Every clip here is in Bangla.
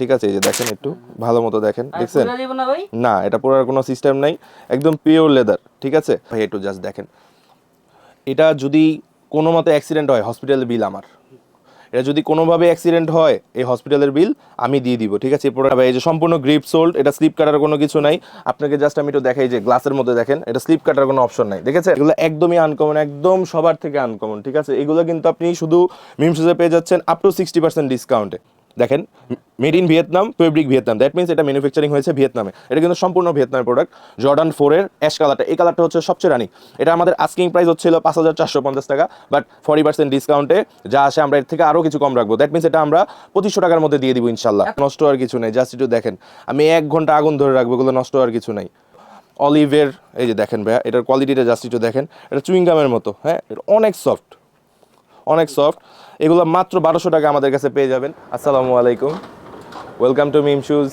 ঠিক আছে এই যে দেখেন একটু ভালো মতো দেখেন দেখছেন? না এটা পরার কোনো সিস্টেম নাই একদম পিওর লেদার ঠিক আছে? ভাই একটু জাস্ট দেখেন। এটা যদি কোনো মতে অ্যাক্সিডেন্ট হয় হসপিটালের বিল আমার। এটা যদি কোনোভাবে অ্যাক্সিডেন্ট হয় এই হসপিটালের বিল আমি দিয়ে দিব ঠিক আছে? এই প্রোডাক্ট এই যে সম্পূর্ণ গ্রিপ সোল্ড এটা স্লিপ কাটার কোনো কিছু নাই। আপনাকে জাস্ট আমি একটু দেখাই যে গ্লাসের মধ্যে দেখেন এটা স্লিপ কাটার কোনো অপশন নাই দেখেছে এগুলো একদমই আনকমন একদম সবার থেকে আনকমন ঠিক আছে? এগুলো কিন্তু আপনি শুধু মিমসুজে পেয়ে যাচ্ছেন আপ টু সিক্সটি পার্সেন্ট ডিসকাউন্টে দেখেন made in Vietnam fabric Vietnam that means এটা ম্যানুফ্যাকচারিং হয়েছে ভিয়েতনামে এটা কিন্তু সম্পূর্ণ ভিয়েতনামের প্রোডাক্ট জর্ডান ফোরের অ্যাশ কালারটা এই কালারটা হচ্ছে সবচেয়ে রানি। এটা আমাদের আস্কিং প্রাইস হচ্ছিল পাঁচ হাজার চারশো পঞ্চাশ টাকা বাট ফর্টি পার্সেন্ট ডিসকাউন্টে যা আসে আমরা এর থেকে আরও কিছু কম রাখব। দ্যাট মিনস এটা আমরা পঁচিশশো টাকার মধ্যে দিয়ে দিব ইনশাল্লাহ। নষ্ট আর কিছু নেই। জাস্ট একটু দেখেন আমি এক ঘণ্টা আগুন ধরে রাখব এগুলো নষ্ট আর কিছু নেই। অলিভের এই যে দেখেন ভাইয়া এটার কোয়ালিটিটা জাস্ট একটু দেখেন। এটা চুইংগামের মতো হ্যাঁ? এটা অনেক সফট অনেক সফট এগুলো মাত্র বারোশো টাকা আমাদের কাছে পেয়ে যাবেন। আসসালামু আলাইকুম। ওয়েলকাম টু মিম শুজ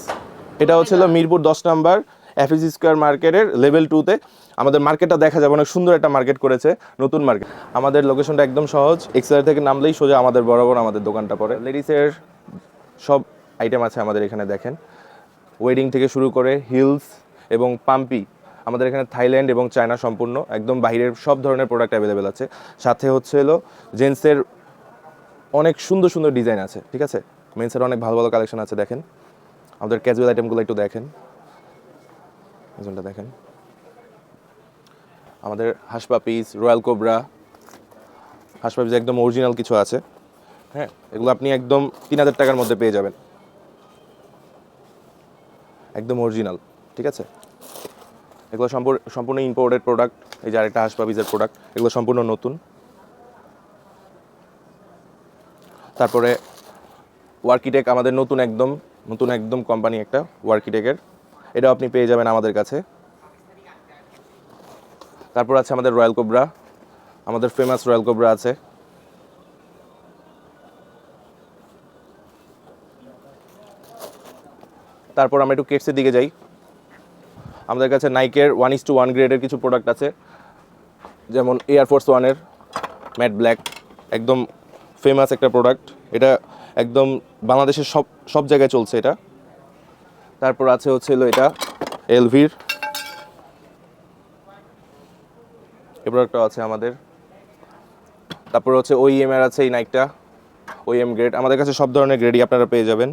এটা হচ্ছিল মিরপুর দশ নাম্বার এফএসি স্কোয়ার মার্কেটের লেভেল টুতে আমাদের মার্কেটটা দেখা যাবে, অনেক সুন্দর একটা মার্কেট করেছে, নতুন মার্কেট আমাদের লোকেশনটা একদম সহজ এক্সআর থেকে নামলেই সোজা আমাদের বরাবর আমাদের দোকানটা পড়ে। লেডিসের সব আইটেম আছে আমাদের এখানে দেখেন। ওয়েডিং থেকে শুরু করে হিলস এবং পাম্পি আমাদের এখানে থাইল্যান্ড এবং চায়না সম্পূর্ণ, একদম বাইরের সব ধরনের প্রোডাক্ট অ্যাভেলেবেল আছে। সাথে হচ্ছে হলো জেন্টসের অনেক সুন্দর সুন্দর ডিজাইন আছে, ঠিক আছে? মেন্সের অনেক ভালো ভালো কালেকশন আছে, দেখেন। আমাদের ক্যাজুয়াল আইটেমগুলো একটু দেখেন। দেখেন। আমাদের হাসপা পিস রয়্যাল কোবরা হাসপা পিস একদম অরিজিনাল কিছু আছে হ্যাঁ? এগুলো আপনি একদম তিন হাজার টাকার মধ্যে পেয়ে যাবেন। একদম অরিজিনাল ঠিক আছে? এগুলো সম্পূর্ণ ইম্পোর্টেড প্রোডাক্ট এই যে আরেকটা হাসপা পিসের প্রোডাক্ট এগুলো সম্পূর্ণ নতুন। তারপরে ওয়ার্কিটেক আমাদের নতুন একদম নতুন একদম কোম্পানি একটা ওয়ার্কিটেকের এটাও আপনি পেয়ে যাবেন আমাদের কাছে। তারপর আছে আমাদের রয়্যাল কোবরা আমাদের ফেমাস রয়্যাল কোবরা আছে। তারপর আমরা একটু কেটসের দিকে যাই। আমাদের কাছে নাইকের ওয়ান ইস টু ওয়ান গ্রেডের কিছু প্রোডাক্ট আছে। যেমন এয়ারফোর্স ওয়ানের ম্যাট ব্ল্যাক একদম ফেমাস একটা প্রোডাক্ট এটা একদম বাংলাদেশের সব সব জায়গায় চলছে এটা। তারপর আছে হচ্ছে এটা এলভির এই প্রোডাক্টটা আছে আমাদের। তারপর হচ্ছে ওইএম এর আছে এই নাইকটা ওই এম গ্রেড আমাদের কাছে সব ধরনের গ্রেডই আপনারা পেয়ে যাবেন।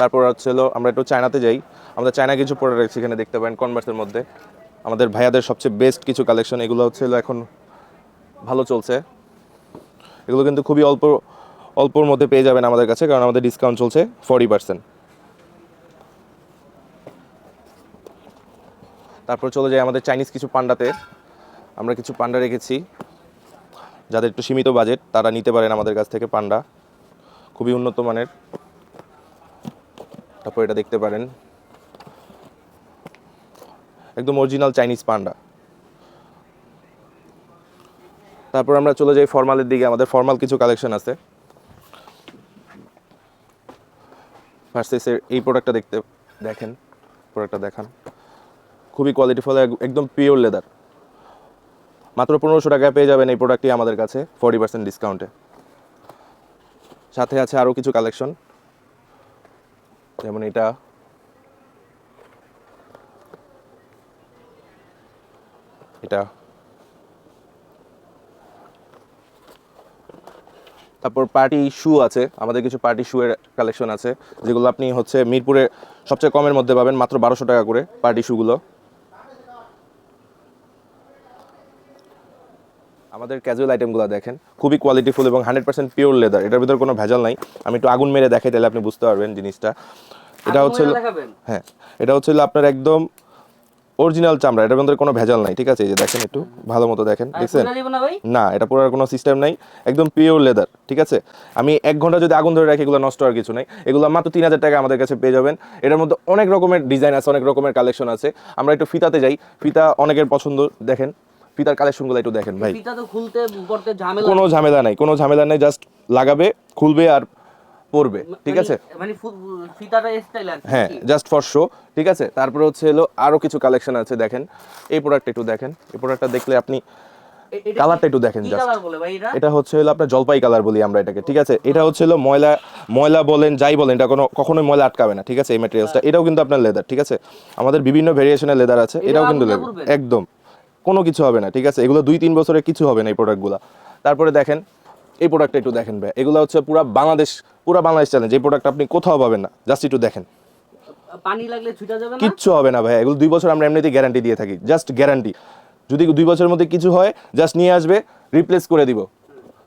তারপর হচ্ছে হলো আমরা একটু চায়নাতে যাই। আমাদের চায়না কিছু প্রোডাক্ট এখানে দেখতে পারেন কনভার্সের মধ্যে। আমাদের ভাইয়াদের সবচেয়ে বেস্ট কিছু কালেকশন এগুলো হচ্ছে এখন ভালো চলছে। এগুলো কিন্তু খুবই অল্প, অল্পর মধ্যে পেয়ে যাবেন আমাদের কাছে, কারণ আমাদের ডিসকাউন্ট চলছে ফর্টি পার্সেন্ট তারপর চলে যাই আমাদের চাইনিজ কিছু পান্ডাতে। আমরা কিছু পান্ডা রেখেছি। যাদের একটু সীমিত বাজেট তারা নিতে পারেন আমাদের কাছ থেকে পান্ডা। খুবই উন্নত মানের। তারপর এটা দেখতে পারেন। একদম অরিজিনাল চাইনিজ পান্ডা। তারপর আমরা চলে যাই ফর্মালের দিকে, আমাদের ফর্মাল কিছু কালেকশন আছে। ভার্সেসের এই প্রোডাক্টটা দেখতে, দেখেন প্রোডাক্টটা দেখান। খুবই কোয়ালিটি কোয়ালিটিফুল একদম পিওর লেদার মাত্র পনেরোশো টাকায় পেয়ে যাবেন এই প্রোডাক্টটি আমাদের কাছে ফর্টি পার্সেন্ট ডিসকাউন্টে সাথে আছে আরও কিছু কালেকশন যেমন এটা। এটা। তারপর পার্টি শু আছে, আমাদের কিছু পার্টি শু এর কালেকশন আছে, যেগুলো আপনি হচ্ছে মিরপুরে সবচেয়ে কমের মধ্যে পাবেন, মাত্র বারোশো টাকা করে পার্টি শুগুলো আমাদের ক্যাজুয়াল আইটেমগুলো দেখেন খুবই কোয়ালিটিফুল এবং হান্ড্রেড পার্সেন্ট পিওর লেদার এটার ভিতরে কোনো ভেজাল নাই। আমি একটু আগুন মেরে দেখাই তাহলে আপনি বুঝতে পারবেন জিনিসটা। এটা হচ্ছে হ্যাঁ এটা হচ্ছে আপনার একদম অরিজিনাল চামড়া এটার ভিতরে কোনো ভেজাল নাই ঠিক আছে? এই যে দেখেন একটু ভালো মতো দেখেন দেখছেন? না এটা পরার কোনো সিস্টেম নাই একদম পিওর লেদার ঠিক আছে? আমি এক ঘণ্টা যদি আগুন ধরে রাখি এগুলো নষ্ট আর কিছু নাই। এগুলো মাত্র তিন হাজার টাকা আমাদের কাছে পেয়ে যাবেন। এটার মধ্যে অনেক রকমের ডিজাইন আছে অনেক রকমের কালেকশন আছে। আমরা একটু ফিতাতে যাই ফিতা অনেকের পছন্দ দেখেন। ফিতার কালেকশনগুলো একটু দেখেন ভাই। ফিতা তো খুলতে করতে ঝামেলা কোনো ঝামেলা নাই কোনো ঝামেলা নাই জাস্ট লাগাবে খুলবে আর পরবে ঠিক আছে? মানে- মানে ফিতাটা স্টাইল আর কি। হ্যাঁ জাস্ট ফর শো ঠিক আছে? তারপরে হচ্ছে হলো আরও কিছু কালেকশন আছে দেখেন। এই প্রোডাক্ট একটু দেখেন। এই প্রোডাক্টটা দেখলে আপনি কালারটা একটু দেখেন জাস্ট কালার বলে ভাই এটা? এটা হচ্ছে হলো আপনার জলপাই কালার বলি আমরা এটাকে ঠিক আছে? এটা হচ্ছে হলো ময়লা ময়লা বলেন যাই বলেন এটা কোনো কখনোই ময়লা আটকাবে না ঠিক আছে? এই ম্যাটেরিয়ালসটা এটাও কিন্তু আপনার লেদার ঠিক আছে? আমাদের বিভিন্ন ভেরিয়েশনের লেদার আছে এটাও কিন্তু করবেন? একদম। কোনো কিছু হবে না ঠিক আছে? এগুলো দুই তিন বছরে কিছু হবে না এই প্রোডাক্টগুলো তারপরে দেখেন এই প্রোডাক্টটা একটু দেখেন ভাই। এগুলো হচ্ছে পুরো বাংলাদেশ পুরো বাংলাদেশ চ্যালেঞ্জ এই প্রোডাক্ট আপনি কোথাও পাবেন না। জাস্ট একটু দেখেন। পানি লাগলে ছুটা যাবে না? কিচ্ছু হবে না ভাই। এগুলো দুই বছর আমরা এমনিতেই গ্যারান্টি দিয়ে থাকি। জাস্ট গ্যারান্টি যদি দুই বছরের মধ্যে কিছু হয় জাস্ট নিয়ে আসবে রিপ্লেস করে দিব।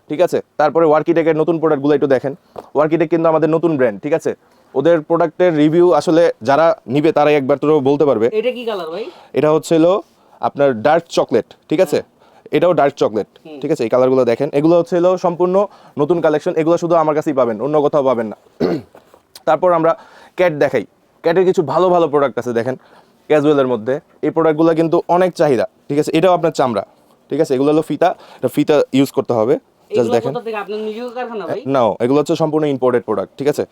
ঠিক আছে? তারপরে ওয়ার্কিটেকের নতুন প্রোডাক্টগুলো একটু দেখেন। ওয়ার্কিটেক কিন্তু আমাদের নতুন ব্র্যান্ড ঠিক আছে? ওদের প্রোডাক্টের রিভিউ আসলে যারা নিবে তারাই একবার তো বলতে পারবে। এটা কি কালার ভাই? এটা হচ্ছে হলো আপনার ডার্ক চকলেট ঠিক আছে? এটাও ডার্ক চকলেট ঠিক আছে? এই কালারগুলো দেখেন। এগুলো হচ্ছে সম্পূর্ণ নতুন কালেকশন এগুলো শুধু আমার কাছেই পাবেন অন্য কোথাও পাবেন না। তারপর আমরা ক্যাট দেখাই। ক্যাটের কিছু ভালো ভালো প্রোডাক্ট আছে দেখেন ক্যাজুয়ালের মধ্যে। এই প্রোডাক্টগুলো কিন্তু অনেক চাহিদা ঠিক আছে? এটাও আপনার চামড়া ঠিক আছে? এগুলো হলো ফিতা এটা ফিতা ইউজ করতে হবে। জাস্ট দেখেন। নাও এগুলো হচ্ছে সম্পূর্ণ ইম্পোর্টেড প্রোডাক্ট ঠিক আছে?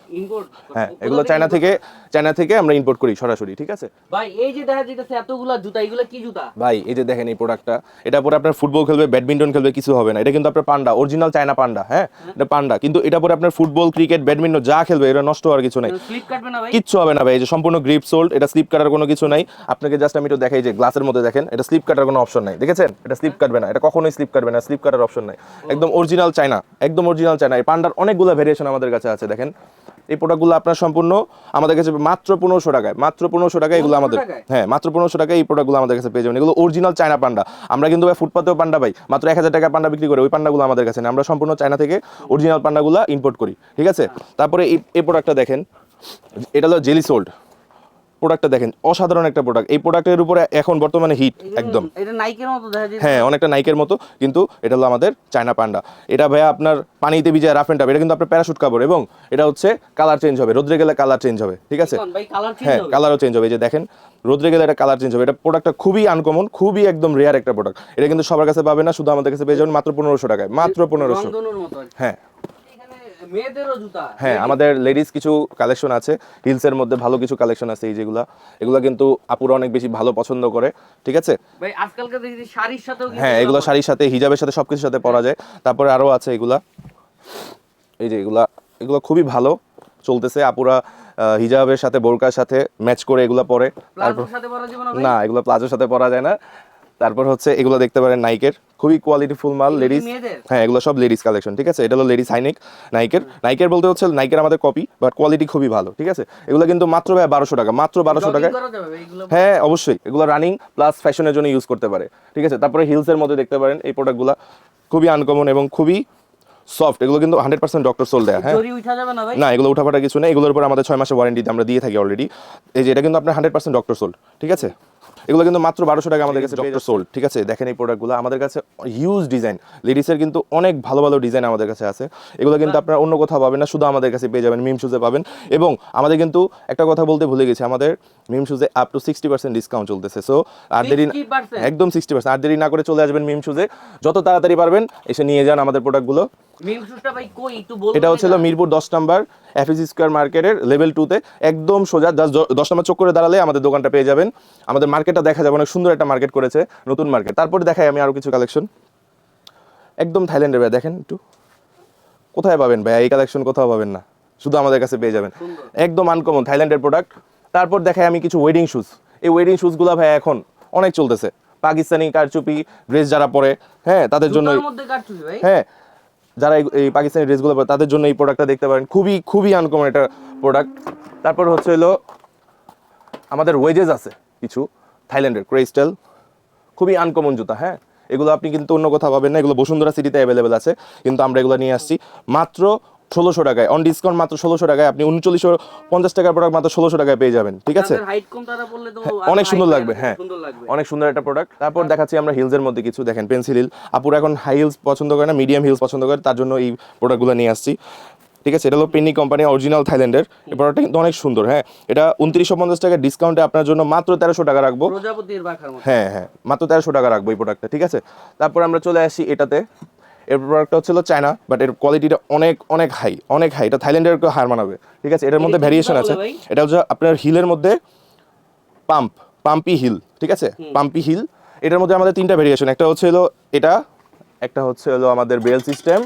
হ্যাঁ এগুলো চায়না থেকে চায়না থেকে আমরা ইম্পোর্ট করি সরাসরি ঠিক আছে? ভাই এই যে দেখা যাইতেছে এতগুলা জুতা এগুলো কি জুতা? ভাই এই যে দেখেন এই প্রোডাক্টটা এটা পরে আপনার ফুটবল খেলবে ব্যাডমিন্টন খেলবে কিছু হবে না। এটা কিন্তু আপনার পান্ডা অরিজিনাল চায়না পান্ডা হ্যাঁ? এটা পান্ডা। কিন্তু এটা পরে আপনার ফুটবল ক্রিকেট ব্যাডমিন্টন যা খেলবে এটা নষ্ট হওয়ার কিছু নাই। স্লিপ কাটবে না ভাই? কিচ্ছু হবে না ভাই এই যে সম্পূর্ণ গ্রিপ সোল্ড এটা স্লিপ কাটার কোনো কিছু নাই। আপনাকে জাস্ট আমি একটু দেখাই যে গ্লাসের মধ্যে দেখেন এটা স্লিপ কাটার কোনো অপশন নাই দেখেছেন? এটা স্লিপ কাটবে না এটা কখনোই স্লিপ কাটবে না স্লিপ কাটার অপশন নাই। একদম অরিজিনাল চায়না একদম অরিজিনাল চায়না এই পান্ডার অনেকগুলো ভেরিয়েশন আমাদের কাছে আছে দেখেন। এই প্রোডাক্টগুলো আপনার সম্পূর্ণ আমাদের কাছে মাত্র পনেরোশো টাকায় মাত্র পনেরোশো টাকায় এগুলো আমাদের হ্যাঁ মাত্র পনেরোশো টাকায় এই প্রোডাক্টগুলো আমাদের কাছে পেয়ে যাবেন। এগুলো অরিজিনাল চায়না পান্ডা। আমরা কিন্তু ভাই ফুটপাতেও পান্ডা পাই মাত্র এক হাজার টাকা পান্ডা বিক্রি করে ওই পান্ডাগুলো আমাদের কাছে নেই। আমরা সম্পূর্ণ চায়না থেকে অরিজিনাল পান্ডাগুলো ইম্পোর্ট করি ঠিক আছে? তারপরে এই এই প্রোডাক্টটা দেখেন এটা হলো জেলি সোল্ড প্রোডাক্টটা দেখেন অসাধারণ একটা প্রোডাক্ট এই প্রোডাক্টের উপরে এখন বর্তমানে হিট একদম। এটা নাইকের মতো দেখা যায় হ্যাঁ অনেকটা নাইকের মতো কিন্তু এটা হলো আমাদের চায়না পান্ডা এটা ভাইয়া আপনার পানিতে ভিজে রাফ এন্ড এটা কিন্তু আপনার প্যারাশুট কাপড় এবং এটা হচ্ছে কালার চেঞ্জ হবে রোদ্রে গেলে কালার চেঞ্জ হবে ঠিক আছে? হ্যাঁ কালারও চেঞ্জ হবে এই যে দেখেন রোদ্রে গেলে এটা কালার চেঞ্জ হবে। এটা প্রোডাক্টটা খুবই আনকমন খুবই একদম রেয়ার একটা প্রোডাক্ট এটা কিন্তু সবার কাছে পাবে না শুধু আমাদের কাছে পেয়ে যাবেন মাত্র পনেরোশো টাকায় মাত্র পনেরোশো। হ্যাঁ মেয়েদেরও জুতা। হ্যাঁ আমাদের লেডিস কিছু কালেকশন আছে। হিলসের মধ্যে ভালো কিছু কালেকশন আছে এই যেগুলা। এগুলা কিন্তু আপুরা অনেক বেশি ভালো পছন্দ করে ঠিক আছে? ভাই আজকালকার দেখি শাড়ির সাথেও হ্যাঁ এগুলো শাড়ির সাথে হিজাবের সাথে সবকিছুর সাথে পরা যায়। তারপরে আরও আছে এগুলা। এই যে এগুলা এগুলো খুবই ভালো চলতেছে। আপুরা হিজাবের সাথে বোরকার সাথে ম্যাচ করে এগুলা পরে। না এগুলো প্লাজোর সাথে পরা যায় না। তারপর হচ্ছে এগুলো দেখতে পারেন নাইকের খুবই কোয়ালিটি ফুল মাল লেডিস হ্যাঁ এগুলো সব লেডিস কালেকশন ঠিক আছে? এটা হলো লেডিস হাইনেক নাইকের নাইকের বলতে হচ্ছে নাইকের আমাদের কপি বাট কোয়ালিটি খুবই ভালো ঠিক আছে? এগুলো কিন্তু মাত্র ভাই বারোশো টাকা মাত্র বারোশো এগুলো? হ্যাঁ অবশ্যই। এগুলো রানিং প্লাস ফ্যাশনের জন্য ইউজ করতে পারে ঠিক আছে? তারপরে হিলসের মধ্যে দেখতে পারেন এই প্রোডাক্টগুলো খুবই আনকমন এবং খুবই সফট এগুলো কিন্তু হান্ড্রেড পার্সেন্ট ডক্টর সোল দেয় হ্যাঁ? উঠা না এগুলো উঠাফাটা কিছু নেই। এগুলোর উপর আমাদের ছয় মাসের ওয়ারেন্টি আমরা দিয়ে থাকি অলরেডি এই যে এটা কিন্তু আপনার হান্ড্রেড পার্সেন্ট ডক্টর সোল ঠিক আছে? এগুলো কিন্তু মাত্র বারোশো টাকা আমাদের কাছে ডক্টর সোল ঠিক আছে? দেখেন এই প্রোডাক্টগুলো আমাদের কাছে হিউজ ডিজাইন লেডিসের কিন্তু অনেক ভালো ভালো ডিজাইন আমাদের কাছে আছে। এগুলো কিন্তু আপনারা অন্য কোথাও পাবেন না শুধু আমাদের কাছে পেয়ে যাবেন মিম শুজে পাবেন। এবং আমাদের কিন্তু একটা কথা বলতে ভুলে গেছি আমাদের মিম শুজে up to sixty percent discount চলতেছে। সো আর দেরি একদম সিক্সটি পার্সেন্ট আর দেরি না করে চলে আসবেন মিম শুজে যত তাড়াতাড়ি পারবেন এসে নিয়ে যান আমাদের প্রোডাক্টগুলো এটা হচ্ছে হলো মিরপুর দশ নাম্বার এফএসি স্কোয়ার মার্কেটের লেভেল টুতে একদম সোজা দশ নম্বর চোখ করে দাঁড়ালে আমাদের দোকানটা পেয়ে যাবেন। আমাদের মার্কেটটা দেখা যাবে অনেক সুন্দর একটা মার্কেট করেছে নতুন মার্কেট। তারপরে দেখাই আমি আরও কিছু কালেকশন একদম থাইল্যান্ডের ভাই দেখেন একটু। কোথায় পাবেন ভাই? এই কালেকশন কোথাও পাবেন না। শুধু আমাদের কাছে পেয়ে যাবেন। একদম আনকমন থাইল্যান্ডের প্রোডাক্ট তারপর দেখাই আমি কিছু ওয়েডিং শুজ এই ওয়েডিং শুজগুলো ভাই এখন অনেক চলতেছে। পাকিস্তানি কারচুপি ড্রেস যারা পরে হ্যাঁ তাদের জন্য হ্যাঁ যারা এই- এই পাকিস্তানি ড্রেসগুলো পরে তাদের জন্য এই প্রোডাক্টটা দেখতে পারেন। খুবই খুবই আনকমন একটা প্রোডাক্ট তারপর হচ্ছে হলো আমাদের ওয়েজেস আছে কিছু। থাইল্যান্ডের ক্রেস্টাল খুবই আনকমন জুতা হ্যাঁ? এগুলো আপনি কিন্তু অন্য কোথাও পাবেন না এগুলো বসুন্ধরা সিটিতে অ্যাভেলেবেল আছে কিন্তু আমরা এগুলো নিয়ে আসছি। মাত্র ষোলোশো টাকায় অন ডিসকাউন্ট মাত্র ষোলোশো টাকায় আপনি উনচল্লিশশো পঞ্চাশ টাকার প্রোডাক্ট মাত্র ষোলোশো টাকায় পেয়ে যাবেন ঠিক আছে? অনেক সুন্দর লাগবে হ্যাঁ। অনেক সুন্দর একটা প্রোডাক্ট তারপর দেখাচ্ছি আমরা হিলসের মধ্যে কিছু দেখেন পেন্সিল হিল আপুরা এখন হাই হিলস পছন্দ করে না মিডিয়াম হিলস পছন্দ করে তার জন্য এই প্রোডাক্টগুলো নিয়ে আসছি। ঠিক আছে? এটা হলো পেন্নি কোম্পানি অরিজিনাল থাইল্যান্ডের এই প্রোডাক্টটা কিন্তু অনেক সুন্দর হ্যাঁ? এটা উনত্রিশশো পঞ্চাশ টাকা ডিসকাউন্টে আপনার জন্য মাত্র তেরোশো টাকা রাখব। হ্যাঁ হ্যাঁ মাত্র তেরোশো টাকা রাখব এই প্রোডাক্টটা ঠিক আছে? তারপর আমরা চলে আসি এটাতে। এর প্রোডাক্টটা হচ্ছিল চায়না বাট এর কোয়ালিটিটা অনেক অনেক হাই অনেক হাই এটা থাইল্যান্ডের হার মানাবে ঠিক আছে? এটার মধ্যে ভ্যারিয়েশন আছে। এটা হচ্ছে আপনার হিলের মধ্যে পাম্প পাম্পি হিল ঠিক আছে? পাম্পি হিল এটার মধ্যে আমাদের তিনটা ভেরিয়েশন একটা হচ্ছে হলো এটা একটা হচ্ছে হলো আমাদের বেল সিস্টেম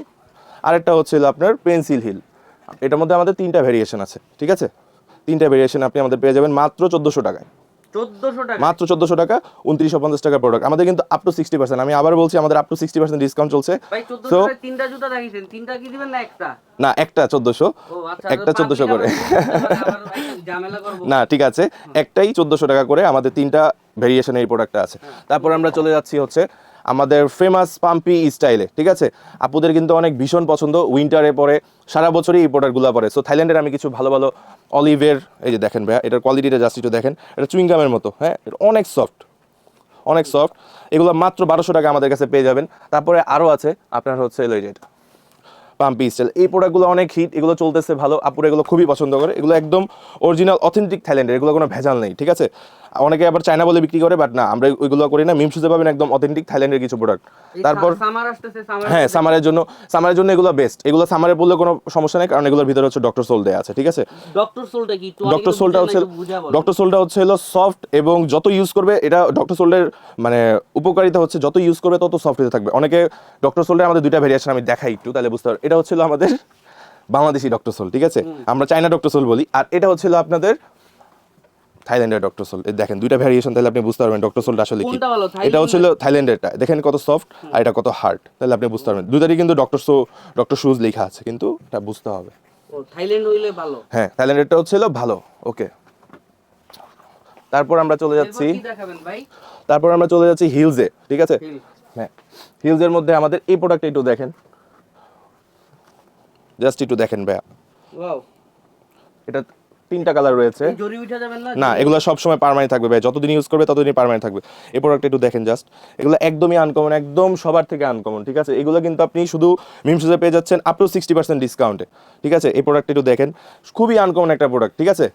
আর একটা হচ্ছে আপনার পেন্সিল হিল এটার মধ্যে আমাদের তিনটা ভেরিয়েশন আছে ঠিক আছে? তিনটা ভেরিয়েশন আপনি আমাদের পেয়ে যাবেন মাত্র চোদ্দোশো টাকায়। মাত্র চোদ্দোশো টাকা উনত্রিশশো পঞ্চাশ টাকার প্রোডাক্ট আমাদের কিন্তু আপ টু সিক্সটি পার্সেন্ট আমি আবার বলছি আমাদের up to sixty percent discount চলছে। তো তিনটা জুতা দেখিয়েছেন তিনটা কি দিবেন না একটা? না একটা চোদ্দোশো। আচ্ছা একটা চোদ্দোশো করে। না ঠিক আছে। একটাই চোদ্দোশো টাকা করে আমাদের তিনটা ভেরিয়েশন এই প্রোডাক্টটা আছে। তারপর আমরা চলে যাচ্ছি হচ্ছে আমাদের ফেমাস পাম্পি স্টাইলে, ঠিক আছে? আপুদের কিন্তু অনেক ভীষণ পছন্দ উইন্টারে পরে, সারা বছরই এই প্রোডাক্টগুলো পরে। সো থাইল্যান্ডের আমি কিছু ভালো ভালো অলিভের এই যে দেখেন ভাইয়া, এটার কোয়ালিটিটা জাস্ট একটু দেখেন। এটা চুইংগামের মতো হ্যাঁ? এটা অনেক সফট অনেক সফট এগুলো মাত্র বারোশো টাকা আমাদের কাছে পেয়ে যাবেন। তারপরে আরও আছে, আপনার হচ্ছে এটা, পাম্পি স্টাইল এই প্রোডাক্টগুলো অনেক হিট এগুলো চলতেছে ভালো। আপুরা এগুলো খুবই পছন্দ করে। এগুলো একদম অরিজিনাল অথেন্টিক থাইল্যান্ডের এগুলো কোনো ভেজাল নেই, ঠিক আছে? অনেকে আবার চায়না বলে বিক্রি করে বাট না আমরা ওইগুলো করি না। মিমসুজে পাবেন একদম অথেন্টিক থাইল্যান্ডের কিছু প্রোডাক্ট তারপর হ্যাঁ সামারের জন্য সামারের জন্য এগুলো বেস্ট এগুলো সামারে বললে কোনো সমস্যা নেই কারণ এগুলোর ভিতরে হচ্ছে ডক্টর সোল দেয়া আছে ঠিক আছে? ডক্টর সোলটা কি? ডক্টর সোলটা হচ্ছে ডক্টর সোলটা হচ্ছে হলো সফট এবং যত ইউজ করবে এটা ডক্টর সোল্ডের মানে উপকারিতা হচ্ছে যত ইউজ করবে তত সফট হতে থাকবে। অনেকে ডক্টর সোল্ডের আমাদের দুইটা ভেরিয়েশন আমি দেখাই একটু তাহলে বুঝতে পারবে। এটা হচ্ছিল আমাদের বাংলাদেশি ডক্টর সোল ঠিক আছে? আমরা চাইনা ডক্টর সোল বলি আর এটা হচ্ছিল আপনাদের থাইল্যান্ডের ডক্টর সোল দেখেন দুইটা ভেরিয়েশন তাহলে আপনি বুঝতে পারবেন ডক্টর সোলটা আসলে কি? এটা হচ্ছিল থাইল্যান্ডেরটা। দেখেন কত সফট আর এটা কত হার্ড তাহলে আপনি বুঝতে পারবেন। দুইটারই কিন্তু ডক্টর সো ডক্টর শুজ লেখা আছে কিন্তু এটা বুঝতে হবে। ও থাইল্যান্ড হইলে ভালো। হ্যাঁ থাইল্যান্ডেরটা হচ্ছিল ভালো ওকে। তারপর আমরা চলে যাচ্ছি। দেখাবেন ভাই? তারপর আমরা চলে যাচ্ছি হিলসে ঠিক আছে? হ্যাঁ হিলসের মধ্যে আমাদের এই প্রোডাক্টটা একটু দেখেন। জাস্ট একটু দেখেন ভাইয়া। ওয়াও এটা তিনটা কালার রয়েছে। না? এগুলো সবসময় পারমানেন্ট থাকবে ভাই। যতদিন ইউজ করবে ততদিনই পারমানেন্ট থাকবে। এই প্রোডাক্ট একটু দেখেন জাস্ট এগুলো একদমই আনকমন একদম সবার থেকে আনকমন ঠিক আছে? এগুলো কিন্তু আপনি শুধু মিমসুজে পেয়ে যাচ্ছেন আপ টু সিক্সটি পার্সেন্ট ডিসকাউন্টে ঠিক আছে? এই প্রোডাক্ট একটু দেখেন। খুবই আনকমন একটা প্রোডাক্ট ঠিক আছে?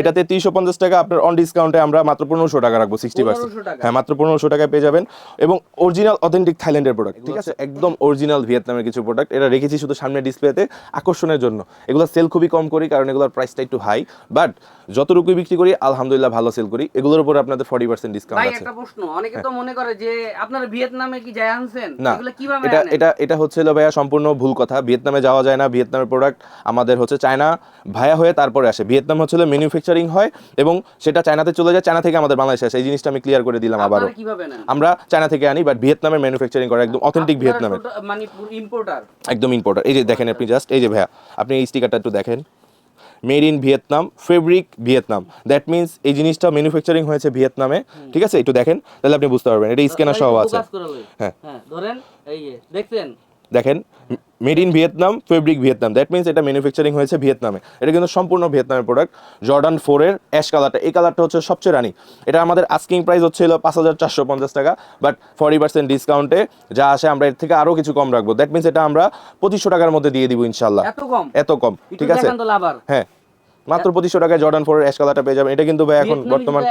এটাতে তিনশো পঞ্চাশ টাকা আপনার অন ডিসকাউন্টে আমরা মাত্র পনেরোশো টাকা রাখব সিক্সটি পার্সেন্ট হ্যাঁ মাত্র পনেরোশো টাকায় পেয়ে যাবেন। এবং অরিজিনাল অথেন্টিক থাইল্যান্ডের প্রোডাক্ট ঠিক আছে? একদম অরিজিনাল ভিয়েতনামের কিছু প্রোডাক্ট এটা রেখেছি শুধু সামনে ডিসপ্লেতে আকর্ষণের জন্য। এগুলো সেল খুবই কম করি কারণ এগুলোর প্রাইসটা একটু হাই বাট যতটুকুই বিক্রি করি আলহামদুলিল্লাহ ভালো সেল করি। এগুলোর উপর আপনাদের ফর্টি পার্সেন্ট ডিসকাউন্ট ভাই আছে। একটা প্রশ্ন অনেকে তো মনে করে যে আপনারা ভিয়েতনামে কি যায় আনছেন? এগুলো কীভাবে এটা এটা এটা হচ্ছে হলো ভাইয়া সম্পূর্ণ ভুল কথা। ভিয়েতনামে যাওয়া যায় না। ভিয়েতনামের প্রোডাক্ট আমাদের হচ্ছে চায়না ভায়া হয়ে তারপরে আসে। ভিয়েতনাম হচ্ছে ম্যানুফ্যাকচারিং হয় এবং সেটা চায়নাতে চলে যায় চায়না থেকে আমাদের বাংলাদেশে আসে। এই জিনিসটা আমি ক্লিয়ার করে দিলাম আবারও। আমরা চায়না থেকে আনি বাট ভিয়েতনামের ম্যানুফ্যাকচারিং করে একদম অথেন্টিক ভিয়েতনামের মানে ইম্পোর্টার একদম ইম্পর্টেন্ট এই যে দেখেন আপনি জাস্ট এই যে ভাইয়া আপনি এই স্টিকারটা একটু দেখেন। Made in Vietnam fabric Vietnam. That means এই জিনিসটা ম্যানুফ্যাকচারিং হয়েছে ভিয়েতনামে। ঠিক আছে? একটু দেখেন তাহলে আপনি বুঝতে পারবেন। এটা স্ক্যানার সহ আছে। হ্যাঁ। হ্যাঁ ধরেন এই যে দেখছেন? দেখেন made in Vietnam fabric Vietnam that means এটা ম্যানুফ্যাকচারিং হয়েছে ভিয়েতনামে এটা কিন্তু সম্পূর্ণ ভিয়েতনামের প্রোডাক্ট জর্ডান ফোরের অ্যাশ কালারটা এই কালারটা হচ্ছে সবচেয়ে রানি। এটা আমাদের আস্কিং প্রাইস হচ্ছে হলো পাঁচ হাজার চারশো পঞ্চাশ টাকা বাট ফর্টি পার্সেন্ট ডিসকাউন্টে যা আসে আমরা এর থেকে আরও কিছু কম রাখব। দ্যাট মিনস এটা আমরা পঁচিশশো টাকার মধ্যে দিয়ে দিব ইনশাল্লাহ এত কম? এত কম। ঠিক আছে? হ্যাঁ। মাত্র পঁচিশশো টাকায় জর্ডান ফোরের অ্যাশ কালারটা পেয়ে যাবেন। এটা কিন্তু ভাই এখন বর্তমান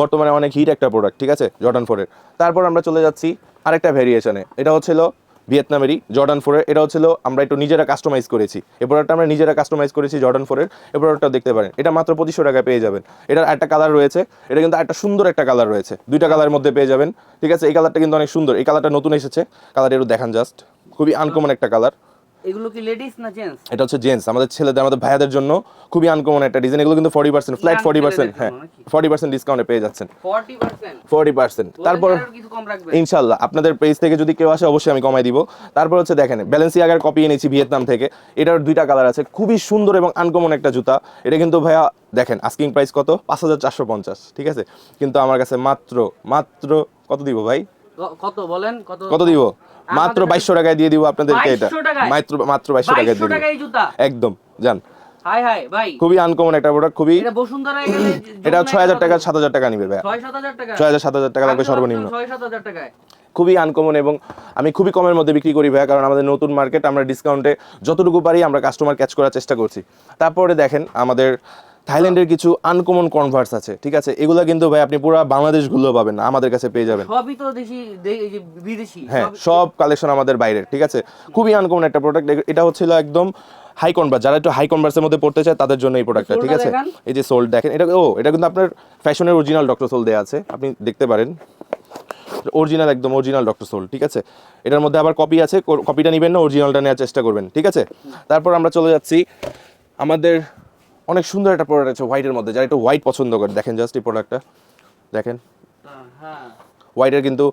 বর্তমানে অনেক হিট একটা প্রোডাক্ট ঠিক আছে? জর্ডান ফোরের তারপর আমরা চলে যাচ্ছি আরেকটা ভেরিয়েশনে এটা হচ্ছিল ভিয়েতনামেরই জর্ডান ফোরের। এটা হচ্ছিল আমরা একটু নিজেরা কাস্টমাইজ করেছি। এ প্রোডাক্টটা আমরা নিজেরা কাস্টমাইজ করেছি জর্ডান ফোরের। এ প্রোডাক্টটা দেখতে পারেন। এটা মাত্র পঁচিশশো টাকায় পেয়ে যাবেন। এটার একটা কালার রয়েছে। এটা কিন্তু একটা সুন্দর একটা কালার রয়েছে। দুইটা কালারের মধ্যে পেয়ে যাবেন। ঠিক আছে, এই কালারটা কিন্তু অনেক সুন্দর। এই কালারটা নতুন এসেছে। কালার একটু দেখান জাস্ট খুবই আনকমন একটা কালার এগুলো কি লেডিস না জেন্টস এটা হচ্ছে জেন্টস আমাদের ছেলেদের আমাদের ভাইয়াদের জন্য খুবই আনকমন একটা ডিজাইন এগুলো কিন্তু forty percent flat Young forty percent ছেলেদের হ্যাঁ জন্য নাকি? ফর্টি পার্সেন্ট ডিসকাউন্টে পেয়ে যাচ্ছেন। 40% ফর্টি পার্সেন্ট তারপর ইনশাল্লাহ আপনাদের পেজ থেকে যদি কেউ আসে অবশ্যই আমি কমাই দিব। তারপর হচ্ছে দেখেন ব্যালেন্সিয়াগার কপি এনেছি ভিয়েতনাম থেকে। এটার দুইটা কালার আছে খুবই সুন্দর এবং আনকমন একটা জুতা। এটা কিন্তু ভাইয়া দেখেন আস্কিং প্রাইস কত? পাঁচ হাজার চারশো পঞ্চাশ ঠিক আছে? কিন্তু আমার কাছে মাত্র মাত্র কত দিব ভাই? কত বলেন? কত কত দিব? মাত্র বাইশশো টাকায় দিয়ে দিব আপনাদেরকে এটা। মাত্র মাত্র বাইশশো টাকায় দিয়ে একদম জান হাই হাই ভাই। খুবই আনকমন একটা প্রোডাক্ট খুবই এটা ছয় হাজার টাকা সাত হাজার টাকা নিবে ছয় সাত হাজার টাকা? ছয় হাজার সাত হাজার টাকা লাগবে সর্বনিম্ন। টাকায়। খুবই আনকমন এবং আমি খুবই কমের মধ্যে বিক্রি করি ভাইয়া কারণ আমাদের নতুন মার্কেট আমরা ডিসকাউন্টে যতটুকু পারি আমরা কাস্টমার ক্যাচ করার চেষ্টা করছি। তারপরে দেখেন আমাদের থাইল্যান্ডের কিছু আনকমন কনভার্স আছে ঠিক আছে? এগুলো কিন্তু ভাই আপনি পুরো বাংলাদেশ ঘুরলো পাবেন না আমাদের কাছে পেয়ে যাবেন। সবই তো দেশি দে- এই যে বিদেশি হ্যাঁ সব- কালেকশন আমাদের বাইরের ঠিক আছে? খুবই আনকমন একটা প্রোডাক্ট এটা হচ্ছিল একদম হাই কনভার্স যারা একটু হাই কনভার্সের মধ্যে পড়তে চায় তাদের জন্য এই প্রোডাক্টটা ঠিক আছে? এই যে সোল্ড দেখেন এটা ও এটা কিন্তু আপনার ফ্যাশনের অরিজিনাল ডক্টর সোল দেওয়া আছে আপনি দেখতে পারেন। অরিজিনাল একদম অরিজিনাল ডক্টর সোল ঠিক আছে? এটার মধ্যে আবার কপি আছে কপিটা নেবেন না অরিজিনালটা নেওয়ার চেষ্টা করবেন ঠিক আছে? তারপর আমরা চলে যাচ্ছি আমাদের অনেক সুন্দর একটা প্রোডাক্ট আছে হোয়াইটের মধ্যে যারা একটু হোয়াইট পছন্দ করে। দেখেন জাস্ট এই প্রোডাক্টটা দেখেন। হ্যাঁ। হোয়াইটের কিন্তু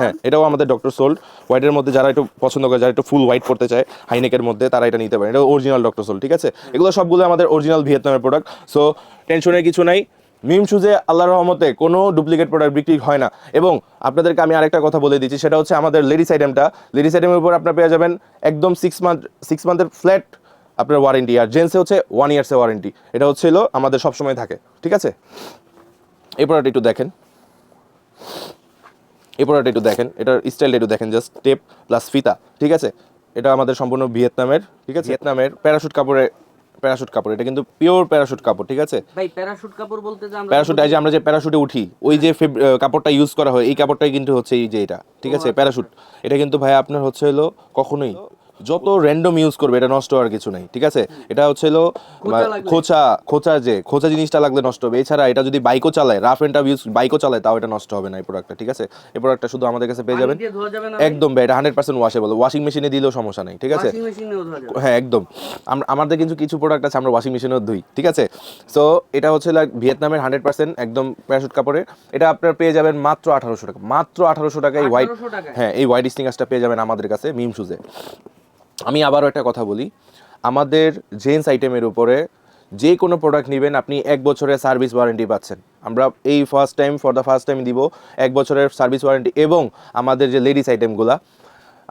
হ্যাঁ এটাও আমাদের ডক্টর সোল্ড হোয়াইটের মধ্যে যারা একটু পছন্দ করে যারা একটু ফুল হোয়াইট পড়তে চায় হাইনেকের মধ্যে তারা এটা নিতে পারে এটা অরিজিনাল ডক্টর সোল্ড ঠিক আছে? এগুলো সবগুলো আমাদের অরিজিনাল ভিয়েতনামের প্রোডাক্ট সো টেনশনের কিছু নাই। মিম শুজে আল্লাহর রহমতে কোনো ডুপ্লিকেট প্রোডাক্ট বিক্রি হয় না। এবং আপনাদেরকে আমি আরেকটা কথা বলে দিচ্ছি সেটা হচ্ছে আমাদের লেডিস আইটেমটা লেডিস আইটেমের উপর আপনার পেয়ে যাবেন একদম সিক্স মান্থ সিক্স মান্থের ফ্ল্যাট আপনার ওয়ারেন্টি আর জেন্টসে হচ্ছে ওয়ান ইয়ার্সের ওয়ারেন্টি এটা হচ্ছে হলো আমাদের সবসময় থাকে ঠিক আছে? এই প্রোডাক্ট একটু দেখেন। এই প্রোডাক্ট একটু দেখেন এটার স্টাইলটা একটু দেখেন জাস্ট টেপ প্লাস ফিতা ঠিক আছে? এটা আমাদের সম্পূর্ণ ভিয়েতনামের ঠিক আছে? ভিয়েতনামের প্যারাশুট কাপড়ে প্যারাশুট কাপড় এটা কিন্তু পিওর প্যারাশুট কাপড় ঠিক আছে? ভাই প্যারাশুট কাপড় বলতে যে আমরা প্যারাশুট এই যে আমরা যে প্যারাশুটে উঠি ওই যে কাপড়টা ইউজ করা হয় এই কাপড়টাই কিন্তু হচ্ছে এই যে এটা ঠিক আছে? প্যারাশুট এটা কিন্তু ভাই আপনার হচ্ছে হলো কখনোই যত র্যান্ডম ইউজ করবে এটা নষ্ট হওয়ার কিছু নাই ঠিক আছে? এটা হচ্ছে হলো খোঁচা খোঁচা যে খোঁচা জিনিসটা লাগলে নষ্ট হবে। এছাড়া এটা যদি বাইকও চালায় রাফ এন্ড টাফ ইউজ বাইকও চালায় তাও এটা নষ্ট হবে না এই প্রোডাক্টটা ঠিক আছে? এই প্রোডাক্টটা শুধু আমাদের কাছে পেয়ে যাবেন। একদম এটা হান্ড্রেড পার্সেন্ট ওয়াশেবল ওয়াশিং মেশিনে দিলেও সমস্যা নেই ঠিক আছে? হ্যাঁ একদম। আমাদের কিন্তু কিছু প্রোডাক্ট আছে আমরা ওয়াশিং মেশিনেও ধুই ঠিক আছে? সো এটা হচ্ছে ভিয়েতনামের হান্ড্রেড পার্সেন্ট একদম প্যারাশুট কাপড়ের। এটা আপনার পেয়ে যাবেন মাত্র আঠারোশো টাকা মাত্র আঠারোশো টাকা এই হোয়াইট হ্যাঁ এই হোয়াইট স্টিঙ্গাসটা পেয়ে যাবেন আমাদের কাছে মিম শুজে আমি আবারও একটা কথা বলি। আমাদের জেন্স আইটেমের উপরে যে কোনো প্রোডাক্ট নেবেন, আপনি এক বছরের সার্ভিস ওয়ারেন্টি পাচ্ছেন। আমরা এই first time for the first time দিব এক বছরের সার্ভিস ওয়ারেন্টি এবং আমাদের যে লেডিস আইটেমগুলা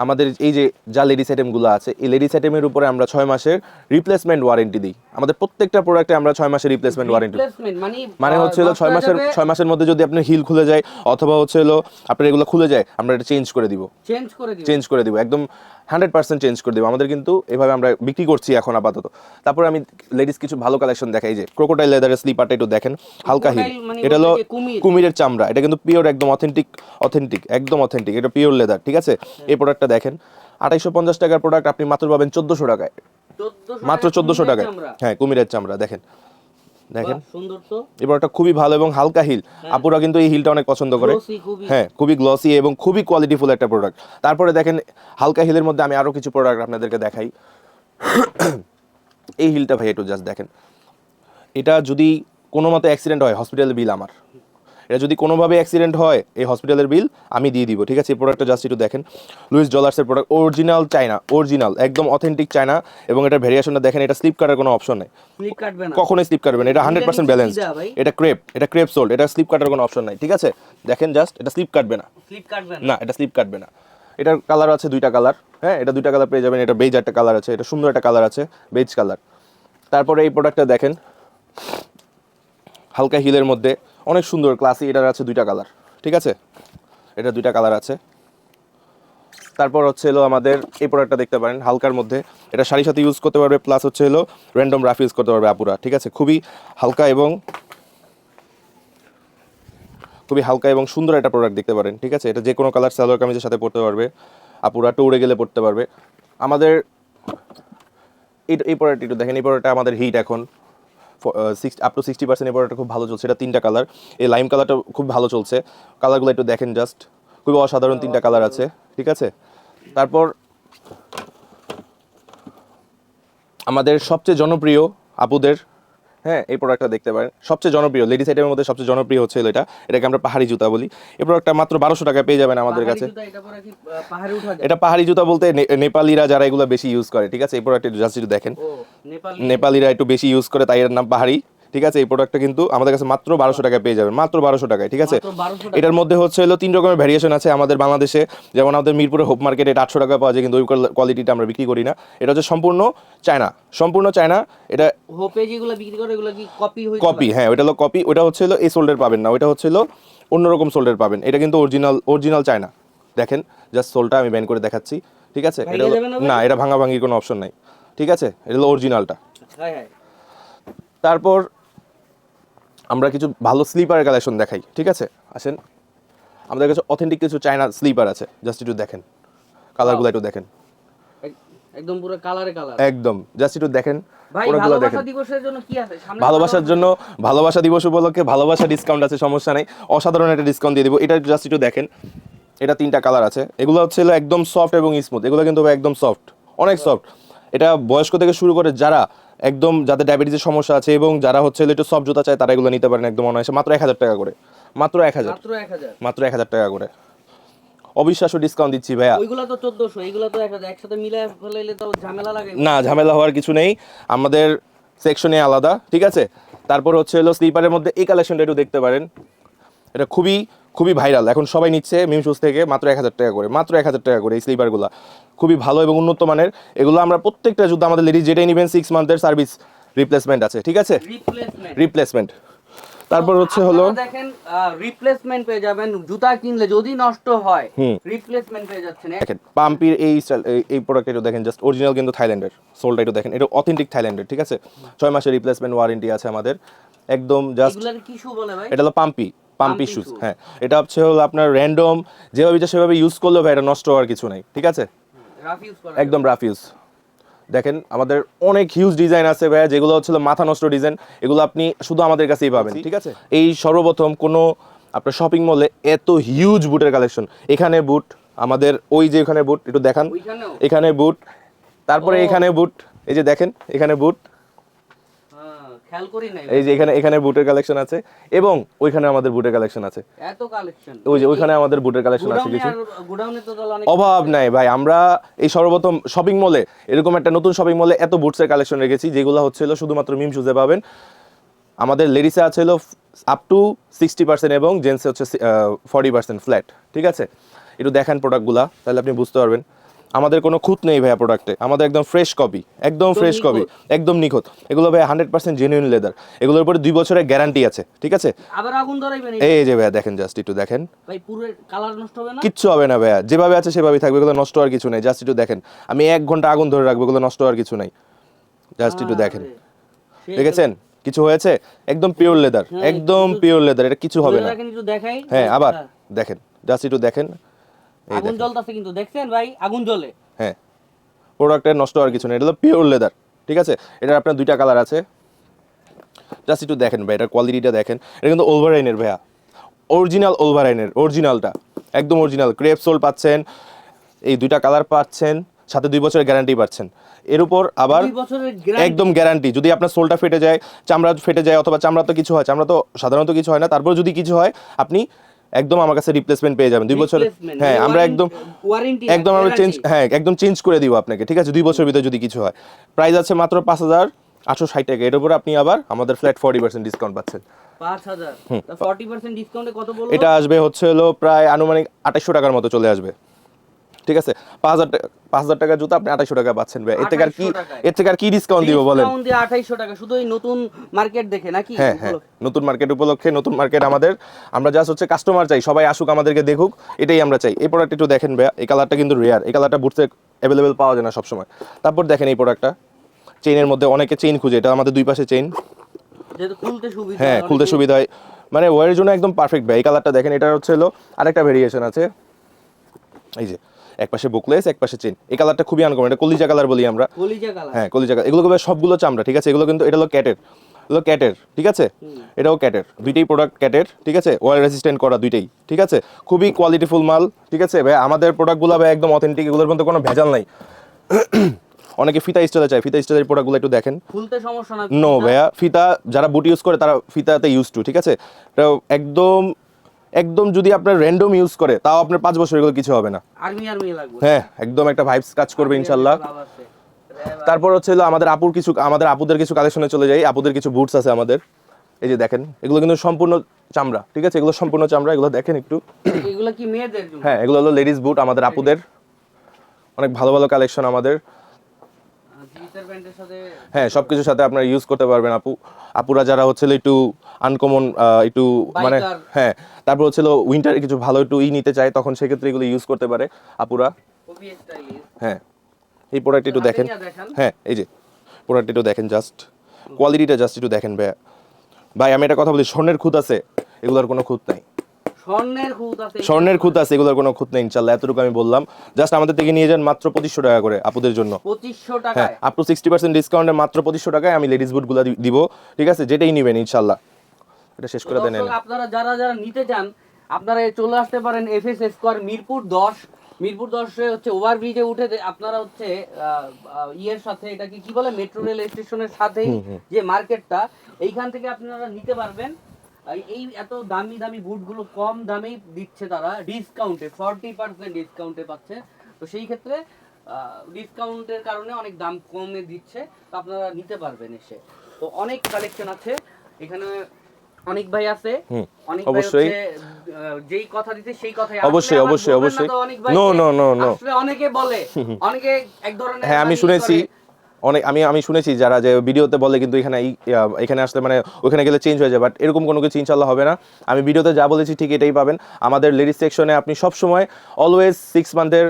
আমাদের এই যে যা লেডিস আইটেমগুলো আছে এই লেডিস আইটেমের উপরে আমরা ছয় মাসের রিপ্লেসমেন্ট ওয়ারেন্টি দিই। আমাদের প্রত্যেকটা প্রোডাক্টে আমরা ছয় মাসের রিপ্লেসমেন্ট ওয়ারেন্টি মানে মানে হচ্ছে হলো ছয় মাসের ছয় মাসের মধ্যে যদি আপনার হিল খুলে যায় অথবা হচ্ছে হলো আপনার এগুলো খুলে যায় আমরা এটা চেঞ্জ করে দিব। চেঞ্জ করে দিবেন চেঞ্জ করে দিব একদম হান্ড্রেড পার্সেন্ট চেঞ্জ করে দিব। আমাদের কিন্তু এভাবে আমরা বিক্রি করছি এখন আপাতত। তারপরে আমি লেডিস কিছু ভালো কালেকশন দেখাই যে ক্রোকোটাইল লেদারের স্লিপারটা একটু দেখেন হালকা হিল মানে এটা হলো? কুমিরের চামড়া এটা কিন্তু পিওর একদম অথেন্টিক অথেন্টিক একদম অথেন্টিক এটা পিওর লেদার ঠিক আছে? এই প্রোডাক্টটা দেখেন আড়াইশো পঞ্চাশ টাকার প্রোডাক্ট আপনি মাত্র পাবেন চোদ্দোশো টাকায়। মাত্র চোদ্দোশো টাকায়। হ্যাঁ কুমিরের চামড়া দেখেন। দেখেন। এই প্রোডাক্টটা খুবই ভালো এবং হালকা হিল। আপুরা কিন্তু এই হিলটা অনেক পছন্দ করে। হ্যাঁ খুবই গ্লসি এবং খুবই কোয়ালিটিফুল একটা প্রোডাক্ট তারপরে দেখেন হালকা হিলের মধ্যে আমি আরও কিছু প্রোডাক্ট আপনাদেরকে দেখাই। এই হিলটা ভাই একটু জাস্ট দেখেন। এটা যদি কোনো মতে অ্যাক্সিডেন্ট হয় হসপিটালের বিল আমার। এটা যদি কোনোভাবে অ্যাক্সিডেন্ট হয় এই হসপিটালের বিল আমি দিয়ে দিব ঠিক আছে? এই প্রোডাক্টটা জাস্ট একটু দেখেন। লুইস ডলার্সের প্রোডাক্ট অরিজিনাল চায়না অরিজিনাল একদম অথেন্টিক চায়না এবং এটা ভেরিয়েশনটা দেখেন এটা স্লিপ কাটার কোনো অপশন নেই। কখনোই স্লিপ কাটবে না এটা হান্ড্রেড পার্সেন্ট ব্যালেন্স? এটা ক্রেপ এটা ক্রেপ সোল্ড এটা স্লিপ কাটার কোনো অপশন নাই ঠিক আছে? দেখেন জাস্ট এটা স্লিপ কাটবে না। স্লিপ কাটবে না। না এটা স্লিপ কাটবে না। এটার কালার আছে দুইটা কালার হ্যাঁ? এটা দুইটা কালার পেয়ে যাবেন এটা বেজ একটা কালার আছে এটা সুন্দর একটা কালার আছে বেজ কালার তারপরে এই প্রোডাক্টটা দেখেন হালকা হিলের মধ্যে অনেক সুন্দর ক্লাসি এটার আছে দুইটা কালার ঠিক আছে? এটা দুইটা কালার আছে। তারপর হচ্ছে এলো আমাদের এই প্রোডাক্টটা দেখতে পারেন, হালকার মধ্যে। এটা শাড়ির সাথে ইউজ করতে পারবে প্লাস হচ্ছে এলো র্যান্ডম রাফ ইউজ করতে পারবে আপুরা, ঠিক আছে? খুবই হালকা এবং খুবই হালকা এবং সুন্দর একটা প্রোডাক্ট দেখতে পারেন, ঠিক আছে? এটা যে কোনো কালার সালোয়ার কামিজের সাথে পড়তে পারবে, আপুরা টৌরে গেলে পড়তে পারবে। আমাদের এই এই প্রোডাক্ট একটু দেখেন, এই প্রোডাক্টটা আমাদের হিট এখন। Six up to sixty percent এবার খুব ভালো চলছে। এটা তিনটা কালার এই লাইম কালারটা খুব ভালো চলছে। কালারগুলো একটু দেখেন জাস্ট খুবই অসাধারণ তিনটা কালার আছে। ঠিক আছে? তারপর আমাদের সবচেয়ে জনপ্রিয় আপুদের হ্যাঁ এই প্রোডাক্টটা দেখতে পারেন। সবচেয়ে জনপ্রিয় লেডিস আইটেমের মধ্যে সবচেয়ে জনপ্রিয় হচ্ছে এটা। এটাকে আমরা পাহাড়ি জুতা বলি। এই প্রোডাক্টটা মাত্র বারোশো টাকায় পেয়ে যাবেন আমাদের কাছে। এটা পাহাড়ে জুতা বলতে নেপালিরা যারা এগুলো বেশি ইউজ করে ঠিক আছে? এই প্রোডাক্টটা জাস্ট একটু দেখেন। নেপালিরা একটু বেশি ইউজ করে তাই এর নাম পাহাড়ি। ঠিক আছে এই প্রোডাক্টটা কিন্তু আমাদের কাছে মাত্র বারোশো টাকায় পেয়ে যাবেন মাত্র বারোশো টাকায় ঠিক আছে? মাত্র 1200 টাকা। এটার মধ্যে হচ্ছে হলো তিন রকমের ভ্যারিয়েশন আছে আমাদের বাংলাদেশে যেমন আমাদের মিরপুরে হোপ মার্কেটে আটশো টাকা পাওয়া যায় কিন্তু ওই কোয়ালিটিটা আমরা বিক্রি করি না। এটা হচ্ছে সম্পূর্ণ চায়না সম্পূর্ণ চায়না এটা হোপে যেগুলো বিক্রি করে এগুলো কি কপি হয়ে কপি হ্যাঁ ওটা হলো কপি ওটা হচ্ছে হলো এই সোল্ডার পাবেন না ওটা হচ্ছে হলো অন্যরকম সোল্ডার পাবেন। এটা কিন্তু অরিজিনাল অরিজিনাল চায়না। দেখেন জাস্ট সোলটা আমি ব্যান করে দেখাচ্ছি ঠিক আছে? এটা না এটা ভাঙা ভাঙির কোনো অপশন নাই ঠিক আছে? এটা হলো অরিজিনালটা তারপর আমরা কিছু ভালো স্লিপারের কালেকশন দেখাই ঠিক আছে? আসেন। আমাদের কাছে অথেন্টিক কিছু চায়না স্লিপার আছে জাস্ট একটু দেখেন। কালারগুলো একটু দেখেন। একদম পুরো কালারে কালার একদম জাস্ট একটু দেখেন ভালোবাসা দেখেন। দিবসের জন্য কি আছে? সামনে ভালোবাসার জন্য ভালোবাসা দিবস উপলক্ষে ভালোবাসা ডিসকাউন্ট আছে সমস্যা নেই। অসাধারণ একটা ডিসকাউন্ট দিয়ে দিব। এটা জাস্ট একটু দেখেন। এটা তিনটা কালার আছে। এগুলো হচ্ছে একদম সফট এবং স্মুথ এগুলো কিন্তু একদম সফট অনেক সফট এটা বয়স্ক থেকে শুরু করে যারা একদম যাদের ডায়াবেটিসের সমস্যা আছে এবং যারা হচ্ছে একটু সব জুতা চায় তারা এগুলো নিতে পারেন একদম অনায়াসে। মাত্র এক হাজার টাকা করে। মাত্র এক হাজার। মাত্র এক হাজার। টাকা করে। অবিশ্বাস্য ডিসকাউন্ট দিচ্ছি ভাইয়া। ওইগুলা তো চোদ্দশো এইগুলা তো একসাথে মিলে ফেলাইলে তো ঝামেলা লাগে। না ঝামেলা হওয়ার কিছু নেই। আমাদের সেকশনে আলাদা ঠিক আছে? তারপর হচ্ছে হলো স্লিপারের মধ্যে এই কালেকশনটা একটু দেখতে পারেন। এটা খুবই খুবই ভাইরাল এখন সবাই নিচ্ছে মিম শুজ থেকে মাত্র এক হাজার টাকা করে মাত্র এক হাজার টাকা করে এই স্লিপারগুলো খুবই ভালো এবং উন্নত মানের। এগুলো আমরা প্রত্যেকটা যুদ্ধ আমাদের লেডিস যেটাই নেবেন সিক্স মান্থের সার্ভিস রিপ্লেসমেন্ট আছে ঠিক আছে? রিপ্লেসমেন্ট তারপর হচ্ছে হলো দেখেন রিপ্লেসমেন্ট পেয়ে যাবেন। জুতা কিনলে যদি নষ্ট হয় রিপ্লেসমেন্ট পেয়ে যাচ্ছেন। দেখেন পাম্পির এই এই প্রোডাক্ট একটু দেখেন জাস্ট অরিজিনাল কিন্তু থাইল্যান্ডের সোলটা একটু দেখেন এটা অথেন্টিক থাইল্যান্ডের ঠিক আছে? ছয় মাসের রিপ্লেসমেন্ট ওয়ারেন্টি আছে আমাদের। একদম জাস্ট কি শু বলে ভাই? এটা হলো পাম্পি পাম্পি শুজ হ্যাঁ। এটা হচ্ছে হলো আপনার র্যান্ডম যেভাবে ইচ্ছা সেভাবে ইউজ করলেও ভাই এটা নষ্ট হওয়ার কিছু নাই ঠিক আছে? রাফ ইউজ করা একদম রাফ ইউজ দেখেন আমাদের অনেক হিউজ ডিজাইন আছে ভাইয়া যেগুলো হচ্ছিল মাথা নষ্ট ডিজাইন এগুলো আপনি শুধু আমাদের কাছেই পাবেন ঠিক আছে? এই সর্বপ্রথম কোনো আপনার শপিং মলে এত হিউজ বুটের কালেকশন এখানে বুট আমাদের ওই যে এখানে বুট একটু দেখান। এখানে বুট তারপরে এখানে বুট এই যে দেখেন এখানে বুট হ্যাঁ, খেয়াল করি নাই এই যে এখানে এখানে বুটের কালেকশন আছে এবং ওইখানে আমাদের বুটের কালেকশন আছে। এত কালেকশন ওই যে ওইখানে আমাদের বুটের কালেকশন আছে কিছু। গোডাউনে তো অনেক অভাব নাই ভাই আমরা এই সর্বপ্রথম শপিং মলে এরকম একটা নতুন শপিং মলে এত বুটসের কালেকশন রেখেছি যেগুলো হচ্ছিল শুধুমাত্র মিম শুজে পাবেন। আমাদের লেডিসে আছে হলো আপ টু সিক্সটি পার্সেন্ট এবং জেন্টসে হচ্ছে ফর্টি পার্সেন্ট ফ্ল্যাট ঠিক আছে? একটু দেখান প্রোডাক্টগুলা তাহলে আপনি বুঝতে পারবেন। আমাদের কোনো খুঁত নেই ভাইয়া প্রোডাক্টে আমাদের একদম ফ্রেশ কপি একদম ফ্রেশ কপি একদম নিখুঁত। এগুলো ভাই হান্ড্রেড পার্সেন্ট জেনুইন লেদার এগুলোর উপরে দুই বছরের গ্যারান্টি আছে ঠিক আছে? আবার আগুন ধরাইবেন এই- যে ভাইয়া দেখেন জাস্ট একটু দেখেন। ভাই পুরো কালার নষ্ট হবে না? কিচ্ছু হবে না ভাইয়া যেভাবে আছে সেভাবেই থাকবে এগুলো নষ্ট হওয়ার কিছু নেই। জাস্ট একটু দেখেন আমি এক ঘণ্টা আগুন ধরে রাখব এগুলো নষ্ট হওয়ার কিছু নেই। জাস্ট একটু দেখেন। দেখেছেন? কিছু হয়েছে? একদম পিওর লেদার হ্যাঁ, একদম পিওর লেদার এটা কিছু হবে না। হ্যাঁ আবার হ্যাঁ, দেখেন জাস্ট একটু দেখেন। আগুন জ্বলতাছে কিন্তু দেখছেন ভাই? আগুন জ্বলে। হ্যাঁ। প্রোডাক্টের নষ্ট হওয়ার কিছু নেই। এটা হলো পিওর লেদার ঠিক আছে? এটার আপনার দুইটা কালার আছে। জাস্ট একটু দেখেন ভাই এটার কোয়ালিটিটা দেখেন। এটা কিন্তু ওভারাইনের ভাইয়া। অরিজিনাল ওভারাইনের অরিজিনালটা একদম অরিজিনাল ক্রেপ সোল পাচ্ছেন এই দুইটা কালার পাচ্ছেন সাথে দুই বছরের গ্যারান্টি পাচ্ছেন। এর উপর আবার দুই বছরের গ্যারান্টি একদম গ্যারান্টি যদি আপনার সোলটা ফেটে যায় চামড়া ফেটে যায় অথবা চামড়া তো কিছু হয় চামড়া তো সাধারণত কিছু হয় না। তারপর যদি কিছু হয় আপনি একদম আমার কাছে রিপ্লেসমেন্ট পেয়ে যাবেন। দুই বছর হ্যাঁ আমরা একদম একদম আমরা চেঞ্জ হ্যাঁ একদম চেঞ্জ করে দিব আপনাকে ঠিক আছে? দুই বছর ভিতরে যদি কিছু হয়। প্রাইস আছে মাত্র পাঁচ হাজার আটশো ষাট টাকা। এর উপর আপনি আবার আমাদের ফ্ল্যাট ফর্টি পার্সেন্ট ডিসকাউন্ট পাচ্ছেন। এটা আসবে হচ্ছে হলো প্রায় আনুমানিক আঠাশশো টাকার মতো চলে আসবে। ঠিক আছে? পাঁচ হাজার টাকা পাঁচ হাজার টাকার জুতো আপনি আঠাইশো টাকা পাচ্ছেন ভাই। এর থেকে আর কি এর থেকে আর কি ডিসকাউন্ট দিব বলেন? আঠাইশশো টাকা। শুধু এই নতুন মার্কেট দেখে নাকি? হ্যাঁ হ্যাঁ। নতুন মার্কেট উপলক্ষে নতুন মার্কেট আমাদের। আমরা জাস্ট হচ্ছে কাস্টমার চাই। সবাই আসুক আমাদেরকে দেখুক। এটাই আমরা চাই। এই প্রোডাক্ট একটু দেখেন ভাইয়া। এই কালারটা কিন্তু রেয়ার এই কালারটা বুটসে অ্যাভেলেবেল পাওয়া যায় না সবসময়। তারপর দেখেন এই প্রোডাক্টটা চেইনের মধ্যে অনেকে চেইন খুঁজে। এটা আমাদের দুই পাশে চেইন যেহেতু খুলতে সুবিধা হ্যাঁ খুলতে সুবিধা হয়। মানে ওয়ারের জন্য একদম পারফেক্ট ভাই। এই কালারটা দেখেন এটা হচ্ছে হলো আরেকটা ভেরিয়েশন আছে। এই যে এক পাশে বুকলেস এক পাশে চেইন। এই কালারটা খুবই আনকমন এটা কলিজা কালার বলি আমরা। কলিজা কালার। হ্যাঁ কলিজা কালার। এগুলো সবগুলো চামড়া ঠিক আছে? এগুলো কিন্তু এটা হলো ক্যাটের। এগুলো ক্যাটের ঠিক আছে? এটাও ক্যাটের। দুইটাই প্রোডাক্ট ক্যাটের ঠিক আছে? ওয়াল রেসিস্ট্যান্ট করা দুইটাই ঠিক আছে? খুবই কোয়ালিটিফুল মাল ঠিক আছে? ভাই আমাদের প্রোডাক্টগুলো ভাই একদম অথেন্টিক এগুলোর মধ্যে কোনো ভেজাল নাই। অনেকে ফিতা স্টাইলে চায়। ফিতা স্টাইলের প্রোডাক্টগুলো একটু দেখেন। খুলতে সমস্যা না নো ভাইয়া ফিতা যারা বুট ইউজ করে তারা ফিতাতে ইউজ টু ঠিক আছে? একদম একদম যদি আপনার র্যান্ডম ইউজ করে তাও আপনার পাঁচ বছর এগুলো কিছু হবে না। আর্মি আর্মি লাগবে। হ্যাঁ একদম একটা ভাইবস কাজ করবে ইনশাল্লাহ। তারপর হচ্ছে হলো আমাদের আপুর কিছু আমাদের আপুদের কিছু কালেকশনে চলে যাই। আপুদের কিছু বুটস আছে আমাদের। এই যে দেখেন এগুলো কিন্তু সম্পূর্ণ চামড়া ঠিক আছে? এগুলো সম্পূর্ণ চামড়া এগুলো দেখেন একটু। এগুলো কি মেয়েদের হ্যাঁ এগুলো হলো লেডিস বুট আমাদের আপুদের। অনেক ভালো ভালো কালেকশন আমাদের। হ্যাঁ সব কিছুর সাথে আপনারা ইউজ করতে পারবেন আপু। আপুরা যারা হচ্ছে একটু আনকমন একটু মানে হ্যাঁ তারপর হচ্ছে উইন্টারে কিছু ভালো একটু ই নিতে চায় তখন সেক্ষেত্রে এগুলো ইউজ করতে পারে আপুরা। হ্যাঁ এই প্রোডাক্ট একটু দেখেন। হ্যাঁ এই যে প্রোডাক্ট একটু দেখেন জাস্ট কোয়ালিটিটা জাস্ট একটু দেখেন ভাইয়া। ভাই আমি একটা কথা বলি স্বর্ণের খুঁত আছে এগুলোর কোনো খুঁত নাই। স্বর্ণের খুঁত আছে এগুলোর কোনো খুঁত নেই ইনশাল্লাহ এতটুকু আমি বললাম। জাস্ট আমাদের থেকে নিয়ে যান মাত্র পঁচিশশো টাকা করে আপুদের জন্য। পঁচিশশো টাকায়? আপ টু সিক্সটি পার্সেন্ট ডিসকাউন্টে মাত্র পঁচিশশো টাকায় আমি লেডিস বুটগুলো দিব। ঠিক আছে? যেটাই নেবেন ইনশাল্লাহ। এটা শেষ করে দেন আপনারা যারা যারা নিতে চান আপনারা চলে আসতে পারেন এফএস স্কোয়ার মিরপুর দশ। মিরপুর দশে হচ্ছে ওভারব্রিজে উঠে আপনারা হচ্ছে ইয়ের সাথে এটাকে কি বলে? মেট্রো রেল স্টেশনের সাথেই যে মার্কেটটা এইখান থেকে আপনারা নিতে পারবেন। এই এত দামি দামি বুটগুলো কম দামেই দিচ্ছে তারা। ডিসকাউন্টে ফর্টি পার্সেন্ট ডিসকাউন্টে পাচ্ছে। তো সেই ক্ষেত্রে ডিসকাউন্টের কারণে অনেক দাম কমে দিচ্ছে। তো আপনারা নিতে পারবেন এসে। তো অনেক কালেকশন আছে। এখানে অনেক ভাই আছে। অনেক অবশ্যই। যেই কথা দিতে সেই কথাই অবশ্যই, অবশ্যই, অবশ্যই। যে, no, no, no. আসলে অনেকে বলে অনেকে এক ধরনের হ্যাঁ আমি শুনেছি। অনেক আমি আমি শুনেছি যারা যে ভিডিওতে বলে কিন্তু এখানে এখানে আসলে মানে ওখানে গেলে চেঞ্জ হয়ে যায় বাট এরকম কোনো কিছু ইনশাল্লাহ হবে না। আমি ভিডিওতে যা বলেছি ঠিক এটাই পাবেন। আমাদের লেডিস সেকশনে আপনি সবসময় অলওয়েজ সিক্স মান্থের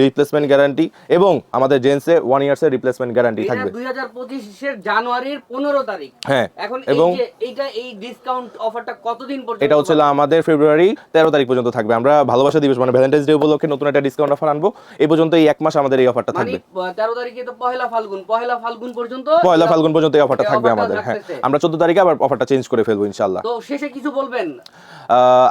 রিপ্লেসমেন্ট গ্যারান্টি এবং আমাদের জেন্টসে ওয়ান ইয়ার্সের রিপ্লেসমেন্ট গ্যারান্টি থাকবে। দুই হাজার পঁচিশের জানুয়ারির পনেরো তারিখ। হ্যাঁ এখন এবং এই এইটা এই ডিসকাউন্ট অফারটা কতদিন পর্যন্ত এটা হচ্ছে আমাদের ফেব্রুয়ারি তেরো তারিখ পর্যন্ত থাকবে। আমরা ভালোবাসা দিবস মানে ভ্যালেন্টাইন্স ডে উপলক্ষে নতুন একটা ডিসকাউন্ট অফার আনব। এই পর্যন্ত এই এক মাস আমাদের এই অফারটা মানে থাকবে। তেরো তারিখে তো পহেলা ফাল্গুন। পহেলা ফাল্গুন পর্যন্ত পয়লা ফাল্গুন পর্যন্ত এই অফারটা থাকবে আমাদের হ্যাঁ। আমরা চোদ্দ তারিখে আবার অফারটা চেঞ্জ করে ফেলব ইনশাল্লাহ তো শেষে কিছু বলবেন?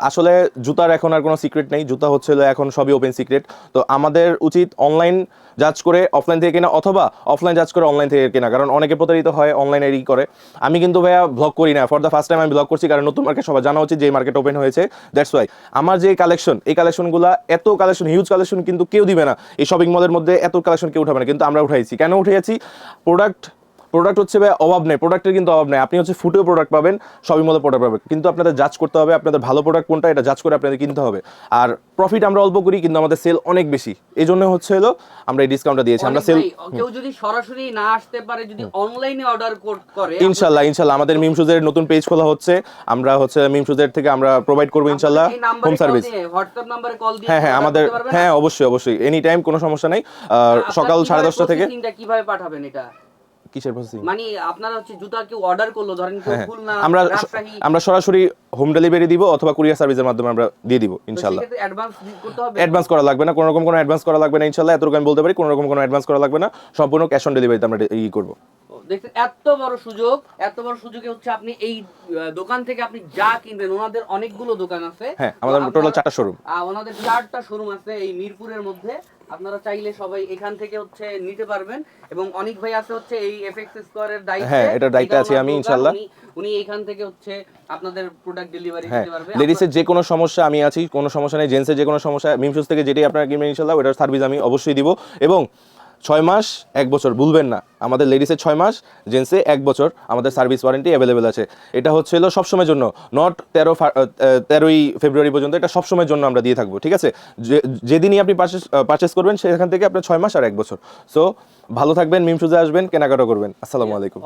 আসলে জুতার এখন আর কোনো সিক্রেট নেই। জুতা হচ্ছে হলো এখন সবই ওপেন সিক্রেট তো আমাদের উচিত অনলাইন জাজ করে অফলাইন থেকে কেনা অথবা অফলাইন জাজ করে অনলাইন থেকে কেনা। কারণ অনেকে প্রতারিত হয় অনলাইনে ই করে। আমি কিন্তু ভাইয়া ব্লগ করি না। ফর দ্য ফার্স্ট টাইম আমি ব্লগ করছি কারণ নতুন মার্কেট সবাই জানা উচিত যে মার্কেট ওপেন হয়েছে। দ্যাটস ওয়াই আমার যে কালেকশন এই কালেকশনগুলো এত কালেকশন হিউজ কালেকশন কিন্তু কেউ দিবে না। এই শপিং মলের মধ্যে এত কালেকশন কেউ উঠাবে না। কিন্তু আমরা উঠাইছি। কেন উঠে যাচ্ছি প্রোডাক্ট প্রোডাক্ট হচ্ছে ভাই অভাব নেই প্রোডাক্টের কিন্তু অভাব নেই। আপনি হচ্ছে ফুটেও প্রোডাক্ট পাবেন সবই মতো প্রোডাক্ট পাবেন। কিন্তু আপনাদের জাজ করতে হবে আপনাদের ভালো প্রোডাক্ট কোনটা এটা জাজ করে আপনাদের কিনতে হবে। আর প্রফিট আমরা অল্প করি কিন্তু আমাদের সেল অনেক বেশি। এই জন্য হচ্ছে হলো আমরা এই ডিসকাউন্টটা দিয়েছি। আমরা সেল কেউ যদি সরাসরি না আসতে পারে যদি অনলাইনে অর্ডার করে ইনশাল্লাহ ইনশাল্লাহ। আমাদের মিম শুজের নতুন পেজ খোলা হচ্ছে। আমরা হচ্ছে মিম শুজের থেকে আমরা প্রোভাইড করব ইনশাল্লাহ হোম সার্ভিস হোয়াটসঅ্যাপ নাম্বারে কল দিয়ে হ্যাঁ হ্যাঁ আমাদের? হ্যাঁ অবশ্যই অবশ্যই। এনি টাইম কোনো সমস্যা নাই। সকাল সাড়ে দশটা থেকে কীভাবে পাঠাবেন এটা? কিসের প্রসেসিং মানে আপনারা হচ্ছে জুতা কেউ অর্ডার করল ধরেন কেউ হ্যাঁ খুলনা আমরা আমরা সরাসরি হোম ডেলিভারি দিব অথবা কুরিয়ার সার্ভিসের মাধ্যমে আমরা দিয়ে দিব ইনশাল্লাহ অ্যাডভান্স করতে হবে? অ্যাডভান্স করা লাগবে না কোনো রকম কোনো অ্যাডভান্স করা লাগবে না ইনশাল্লাহ এতটুকু আমি বলতে পারি কোনো রকম কোনো অ্যাডভান্স করা লাগবে না। সম্পূর্ণ ক্যাশ অন ডেলিভারিতে আমরা ই করব। দেখছেন এত বড় সুযোগ এত বড় সুযোগে হচ্ছে আপনি এই দোকান থেকে আপনি যা কিনবেন ওনাদের অনেকগুলো দোকান আছে। হ্যাঁ আমাদের টোটাল চারটা শোরুম ওনাদের চারটা শোরুম আছে এই মিরপুরের মধ্যে। আপনারা চাইলে সবাই এখান থেকে হচ্ছে নিতে পারবেন। এবং অনেক ভাই আছে হচ্ছে এই এফএক্স স্কোয়ারের দায়িত্বে। হ্যাঁ, এটার দায়িত্বে এটা আছি আছে আমি, ইনশাআল্লাহ। উনি- এখান থেকে হচ্ছে আপনাদের প্রোডাক্ট ডেলিভারি করতে দিতে পারবে। লেডিসের যে কোনো সমস্যা আমি আছি কোনো সমস্যা নেই জেন্টসের যে কোনো সমস্যা মিমসুস থেকে যেটাই আপনারা কিনবেন ইনশাআল্লাহ ওটার সার্ভিস আমি অবশ্যই দিব। এবং ছয় মাস, এক বছর। ভুলবেন না। আমাদের লেডিসের ছয় মাস জেন্টসে এক বছর। আমাদের সার্ভিস ওয়ারেন্টি অ্যাভেলেবেল আছে। এটা হচ্ছে হলো সবসময়ের জন্য। নট তেরো তেরোই ফেব্রুয়ারি পর্যন্ত এটা সবসময়ের জন্য আমরা দিয়ে থাকব, ঠিক আছে? যে- যেদিনই আপনি পার্চেস পার্চেস করবেন, সেখান থেকে আপনার ছয় মাস আর এক বছর। সো ভালো থাকবেন মিমসুজে আসবেন, কেনাকাটা করবেন। আসসালামু আলাইকুম।